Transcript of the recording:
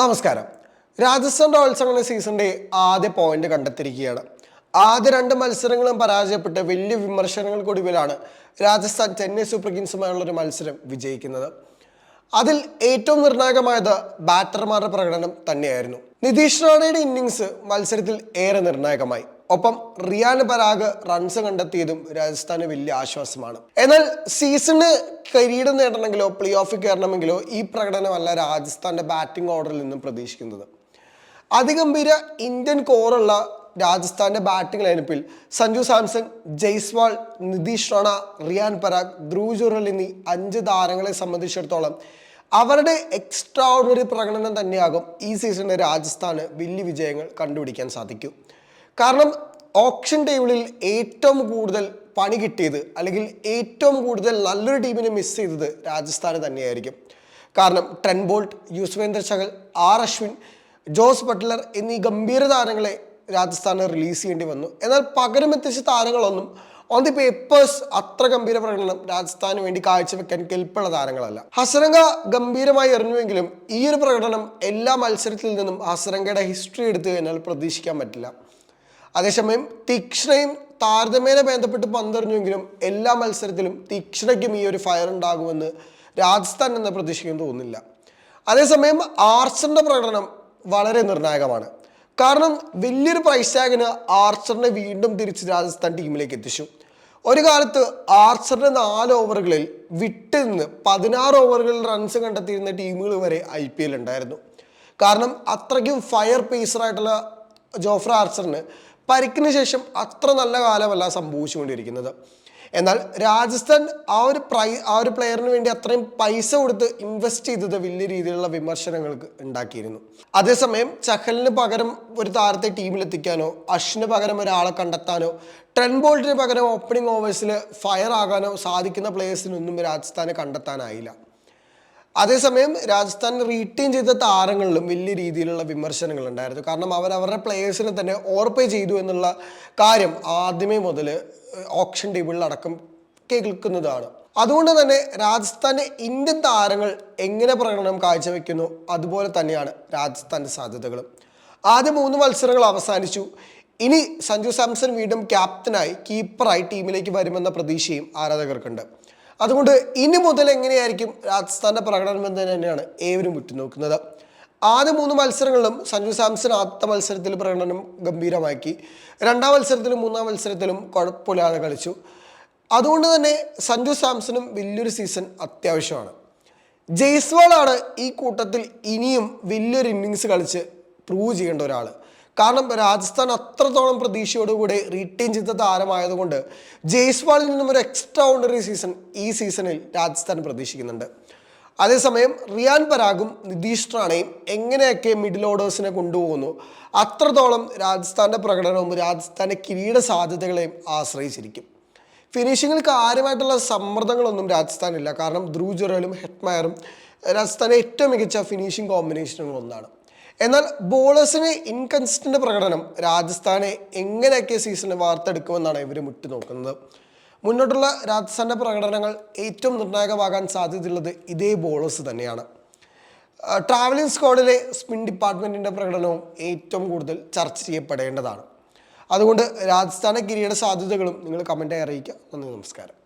നമസ്കാരം. രാജസ്ഥാൻ റോയൽസ് അങ്ങനെ സീസണിന്റെ ആദ്യ പോയിന്റ് കണ്ടെത്തിയിരിക്കുകയാണ്. ആദ്യ രണ്ട് മത്സരങ്ങളും പരാജയപ്പെട്ട് വലിയ വിമർശനങ്ങൾക്കൊടുവിലാണ് രാജസ്ഥാൻ ചെന്നൈ സൂപ്പർ കിങ്സുമായുള്ള ഒരു മത്സരം വിജയിക്കുന്നത്. അതിൽ ഏറ്റവും നിർണായകമായത് ബാറ്റർമാരുടെ പ്രകടനം തന്നെയായിരുന്നു. നിതീഷ് റാണയുടെ ഇന്നിങ്സ് മത്സരത്തിൽ ഏറെ നിർണായകമായി. ഒപ്പം റിയാൻ പരാഗ് റൺസ് കണ്ടെത്തിയതും രാജസ്ഥാന് വലിയ ആശ്വാസമാണ്. എന്നാൽ സീസണ് കിരീടം നേടണമെങ്കിലോ പ്ലേ ഓഫിൽ കയറണമെങ്കിലോ ഈ പ്രകടനമല്ല രാജസ്ഥാന്റെ ബാറ്റിംഗ് ഓർഡറിൽ നിന്നും പ്രതീക്ഷിക്കുന്നത്. അതിഗംഭീര ഇന്ത്യൻ കോറുള്ള രാജസ്ഥാന്റെ ബാറ്റിംഗ് ലൈനപ്പിൽ സഞ്ജു സാംസൺ ജയ്സ്വാൾ നിതീഷ് റാണ റിയാൻ പരാഗ് ധ്രുവ് ജുറൽ എന്നീ അഞ്ച് താരങ്ങളെ സംബന്ധിച്ചിടത്തോളം അവരുടെ എക്സ്ട്രാ ഓർഡിനറി പ്രകടനം തന്നെയാകും ഈ സീസണിൽ രാജസ്ഥാന് വലിയ വിജയങ്ങൾ കണ്ടുപിടിക്കാൻ സാധിക്കും. കാരണം ഓപ്ഷൻ ടേബിളിൽ ഏറ്റവും കൂടുതൽ പണി കിട്ടിയത് അല്ലെങ്കിൽ ഏറ്റവും കൂടുതൽ നല്ലൊരു ടീമിനെ മിസ് ചെയ്തത് രാജസ്ഥാന് തന്നെയായിരിക്കും. കാരണം Trent Boult Yuzvendra Chahal R Ashwin Jos Buttler എന്നീ ഗംഭീര താരങ്ങളെ രാജസ്ഥാന് റിലീസ് ചെയ്യേണ്ടി വന്നു. എന്നാൽ പകരം എത്തിച്ച താരങ്ങളൊന്നും ഓൺ ദി പേപ്പേഴ്സ് അത്ര ഗംഭീര പ്രകടനം രാജസ്ഥാന് വേണ്ടി കാഴ്ചവെക്കാൻ കെൽപ്പുള്ള താരങ്ങളല്ല. ഹസരംഗ ഗംഭീരമായി എറിഞ്ഞുവെങ്കിലും ഈ ഒരു പ്രകടനം എല്ലാ മത്സരത്തിൽ നിന്നും ഹസരംഗയുടെ ഹിസ്റ്ററി എടുത്തു കഴിഞ്ഞാൽ പ്രതീക്ഷിക്കാൻ പറ്റില്ല. അതേസമയം തീക്ഷ്ണയും താരതമ്യേന ബന്ധപ്പെട്ട് പന്തെറിഞ്ഞുവെങ്കിലും എല്ലാ മത്സരത്തിലും തീക്ഷ്ണയ്ക്കും ഈ ഒരു ഫയർ ഉണ്ടാകുമെന്ന് രാജസ്ഥാൻ എന്ന പ്രതീക്ഷിക്കാൻ തോന്നുന്നില്ല. അതേസമയം ആർച്ചറിന്റെ പ്രകടനം വളരെ നിർണായകമാണ്. കാരണം വലിയൊരു പ്രൈസ് ആർച്ചറിനെ വീണ്ടും തിരിച്ച് രാജസ്ഥാൻ ടീമിലേക്ക് എത്തിച്ചു. ഒരു കാലത്ത് ആർച്ചറിന്റെ നാല് ഓവറുകളിൽ വിട്ട് നിന്ന് പതിനാറ് ഓവറുകളിൽ റൺസ് കണ്ടെത്തിയിരുന്ന ടീമുകൾ വരെ ഐ പി എൽ ഉണ്ടായിരുന്നു. കാരണം അത്രയ്ക്കും ഫയർ പേസറായിട്ടുള്ള ജോഫ്ര ആർച്ചറിന് പരിക്കിന് ശേഷം അത്ര നല്ല കാലമല്ല സംഭവിച്ചുകൊണ്ടിരിക്കുന്നത്. എന്നാൽ രാജസ്ഥാൻ ആ ഒരു പ്രൈ ആ ഒരു പ്ലെയറിന് വേണ്ടി അത്രയും പൈസ കൊടുത്ത് ഇൻവെസ്റ്റ് ചെയ്തത് വലിയ രീതിയിലുള്ള വിമർശനങ്ങൾക്ക് ഉണ്ടാക്കിയിരുന്നു. അതേസമയം ചഹലിന് പകരം ഒരു താരത്തെ ടീമിലെത്തിക്കാനോ അഷിന് പകരം ഒരാളെ കണ്ടെത്താനോ ട്രെൻ ബോൾട്ടിന് പകരം ഓപ്പണിംഗ് ഓവേഴ്സിൽ ഫയർ ആകാനോ സാധിക്കുന്ന പ്ലേയേഴ്സിനൊന്നും രാജസ്ഥാനെ കണ്ടെത്താനായില്ല. അതേസമയം രാജസ്ഥാൻ റീറ്റെയിൻ ചെയ്ത താരങ്ങളിലും വലിയ രീതിയിലുള്ള വിമർശനങ്ങൾ ഉണ്ടായിരുന്നു. കാരണം അവർ അവരുടെ പ്ലേയേഴ്സിനെ തന്നെ ഓർപ്പേ ചെയ്തു എന്നുള്ള കാര്യം ആദ്യമേ മുതൽ ഓപ്ഷൻ ടേബിളിൽ അടക്കം കേൾക്കുന്നതാണ്. അതുകൊണ്ട് തന്നെ രാജസ്ഥാന്റെ ഇന്ത്യൻ താരങ്ങൾ എങ്ങനെ പ്രകടനം കാഴ്ചവെക്കുന്നു അതുപോലെ തന്നെയാണ് രാജസ്ഥാന്റെ സാധ്യതകളും. ആദ്യ മൂന്ന് മത്സരങ്ങൾ അവസാനിച്ചു. ഇനി സഞ്ജു സാംസൺ വീണ്ടും ക്യാപ്റ്റനായി കീപ്പറായി ടീമിലേക്ക് വരുമെന്ന പ്രതീക്ഷയും ആരാധകർക്കുണ്ട്. അതുകൊണ്ട് ഇനി മുതൽ എങ്ങനെയായിരിക്കും രാജസ്ഥാന്റെ പ്രകടനം എന്ന് തന്നെയാണ് ഏവരും ഉറ്റുനോക്കുന്നത്. ആദ്യ മൂന്ന് മത്സരങ്ങളിലും സഞ്ജു സാംസൺ ആദ്യത്തെ മത്സരത്തിൽ പ്രകടനം ഗംഭീരമാക്കി. രണ്ടാം മത്സരത്തിലും മൂന്നാം മത്സരത്തിലും കുഴപ്പമില്ലാതെ കളിച്ചു. അതുകൊണ്ട് തന്നെ സഞ്ജു സാംസണും വലിയൊരു സീസൺ അത്യാവശ്യമാണ്. ജയ്സ്വാളാണ് ഈ കൂട്ടത്തിൽ ഇനിയും വലിയൊരു ഇന്നിങ്സ് കളിച്ച് പ്രൂവ് ചെയ്യേണ്ട ഒരാൾ കാരണം രാജസ്ഥാൻ അത്രത്തോളം പ്രതീക്ഷയോടുകൂടി റീറ്റെയിൻ ചെയ്ത താരമായതുകൊണ്ട് ജയ്സ്വാളിൽ നിന്നും ഒരു എക്സ്ട്രാ ഓർഡിനറി സീസൺ ഈ സീസണിൽ രാജസ്ഥാൻ പ്രതീക്ഷിക്കുന്നുണ്ട്. അതേസമയം റിയാൻ പരാഗും നിതീഷ് റാണയും എങ്ങനെയൊക്കെ മിഡിൽ ഓർഡേഴ്സിനെ കൊണ്ടുപോകുന്നു അത്രത്തോളം രാജസ്ഥാന്റെ പ്രകടനവും രാജസ്ഥാന്റെ കിരീട സാധ്യതകളെയും ആശ്രയിച്ചിരിക്കും. ഫിനിഷിങ്ങിൽ കാര്യമായിട്ടുള്ള സമ്മർദ്ദങ്ങളൊന്നും രാജസ്ഥാനില്ല. കാരണം ധ്രുവ് ഹെറ്റ്മയറും രാജസ്ഥാനെ ഏറ്റവും മികച്ച ഫിനിഷിംഗ് കോമ്പിനേഷനുകൾ ഒന്നാണ്. എന്നാൽ ബോളേഴ്സിന് ഇൻകൺസിസ്റ്റന്റ് പ്രകടനം രാജസ്ഥാനെ എങ്ങനെയൊക്കെ സീസണിൽ വാർത്തെടുക്കുമെന്നാണ് ഇവർ മുട്ടുനോക്കുന്നത്. മുന്നോട്ടുള്ള രാജസ്ഥാന്റെ പ്രകടനങ്ങൾ ഏറ്റവും നിർണായകമാകാൻ സാധ്യതയുള്ളത് ഇതേ ബോളേഴ്സ് തന്നെയാണ്. ട്രാവലിംഗ് സ്ക്വാഡിലെ സ്പിൻ ഡിപ്പാർട്ട്മെന്റിന്റെ പ്രകടനവും ഏറ്റവും കൂടുതൽ ചർച്ച ചെയ്യപ്പെടേണ്ടതാണ്. അതുകൊണ്ട് രാജസ്ഥാനെ കിരീട സാധ്യതകളും നിങ്ങൾ കമന്റായി അറിയിക്കുക. നന്ദി നമസ്കാരം.